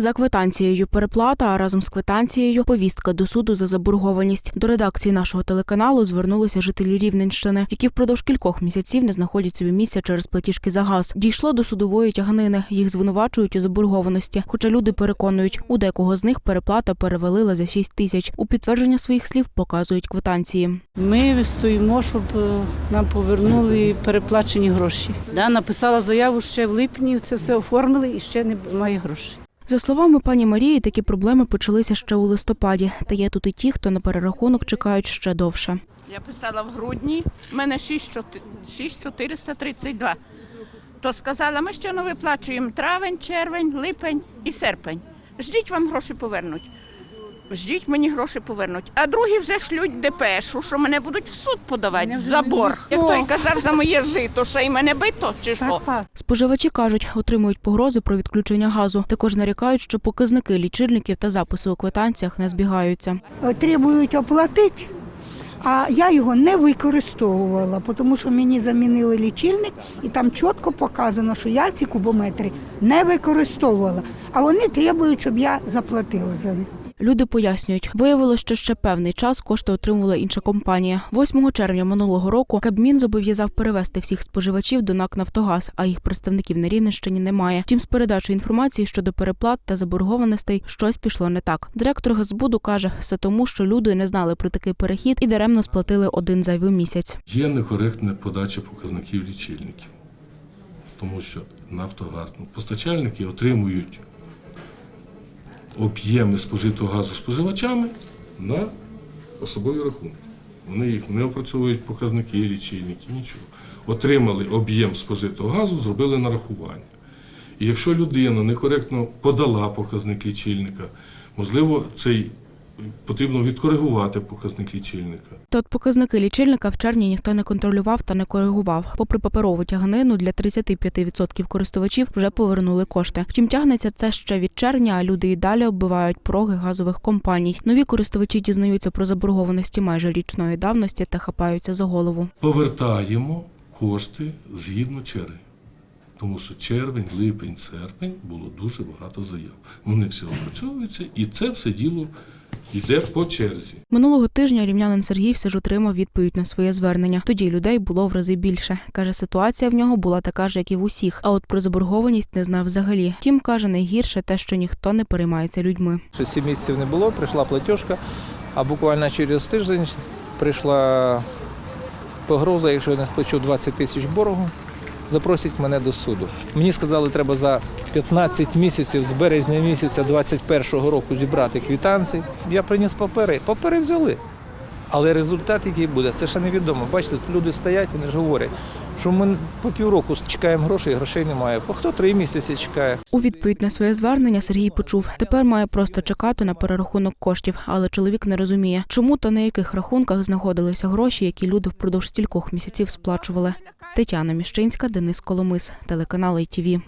За квитанцією переплата, а разом з квитанцією повістка до суду за заборгованість. До редакції нашого телеканалу звернулися жителі Рівненщини, які впродовж кількох місяців не знаходять собі місця через платіжки за газ. Дійшло до судової тяганини. Їх звинувачують у заборгованості. Хоча люди переконують, у декого з них переплата перевалила за 6 тисяч. У підтвердження своїх слів показують квитанції. Ми стоїмо, щоб е, нам повернули переплачені гроші. Да, написала заяву ще в липні, це все оформили і ще немає грошей. За словами пані Марії, такі проблеми почалися ще у листопаді. Та є тут і ті, хто на перерахунок чекають ще довше. Я писала в грудні, в мене 6432. То сказала, ми ще не виплачуємо травень, червень, липень і серпень. Ждіть вам гроші повернуть. Ждіть мені гроші повернуть. А другі вже шлють депешу, що мене будуть в суд подавати Мене за борг. Як той казав за моє жито, що і мене бито чи що. Так, так. Споживачі кажуть, отримують погрози про відключення газу. Також нарікають, що показники лічильників та записи у квитанціях не збігаються. требують оплатити, а я його не використовувала, тому що мені замінили лічильник, і там чітко показано, що я ці кубометри не використовувала. А вони требують, щоб я заплатила за них. Люди пояснюють, виявилося, що ще певний час кошти отримувала інша компанія. 8 червня минулого року Кабмін зобов'язав перевести всіх споживачів до НАК «Нафтогаз», а їх представників на Рівненщині немає. Втім, з передачою інформації щодо переплат та заборгованостей щось пішло не так. Директор Газбуду каже, все тому, що люди не знали про такий перехід і даремно сплатили один зайвий місяць. Є некоректна подача показників лічильників, тому що Нафтогаз, ну, постачальники отримують об'єми спожитого газу споживачами на особові рахунки. Вони їх не опрацьовують показники лічильники, нічого. Отримали об'єм спожитого газу, зробили нарахування. І якщо людина некоректно подала показник лічильника, можливо, цей потрібно відкоригувати показник лічильника. Та от показники лічильника в червні ніхто не контролював та не коригував. Попри паперову тяганину, для 35% користувачів вже повернули кошти. Втім, тягнеться це ще від червня, а люди і далі оббивають пороги газових компаній. Нові користувачі дізнаються про заборгованості майже річної давності та хапаються за голову. повертаємо кошти згідно черги. Тому що червень, липень, серпень було дуже багато заяв. Вони всі опрацьовуються, і це все діло йде по черзі. Минулого тижня рівнянин Сергій все ж отримав відповідь на своє звернення. Тоді людей було в рази більше. Каже, ситуація в нього була така ж, як і в усіх. А от про заборгованість не знав взагалі. Втім, каже, найгірше те, що ніхто не переймається людьми. Ще сім місяців не було, прийшла платіжка, а буквально через тиждень прийшла погроза, якщо я не сплачу 20 тисяч боргу, запросять мене до суду. Мені сказали, треба за 15 місяців з березня місяця 21-го року зібрати квітанції. Я приніс папери, папери взяли. Але результат, який буде, це ще невідомо. Бачите, тут люди стоять, вони ж говорять, що ми по півроку чекаємо грошей, грошей немає. По хто три місяці чекає, У відповідь на своє звернення Сергій почув, тепер має просто чекати на перерахунок коштів, але чоловік не розуміє, чому та на яких рахунках знаходилися гроші, які люди впродовж стількох місяців сплачували. Тетяна Міщинська, Денис Коломис, телеканал ITV.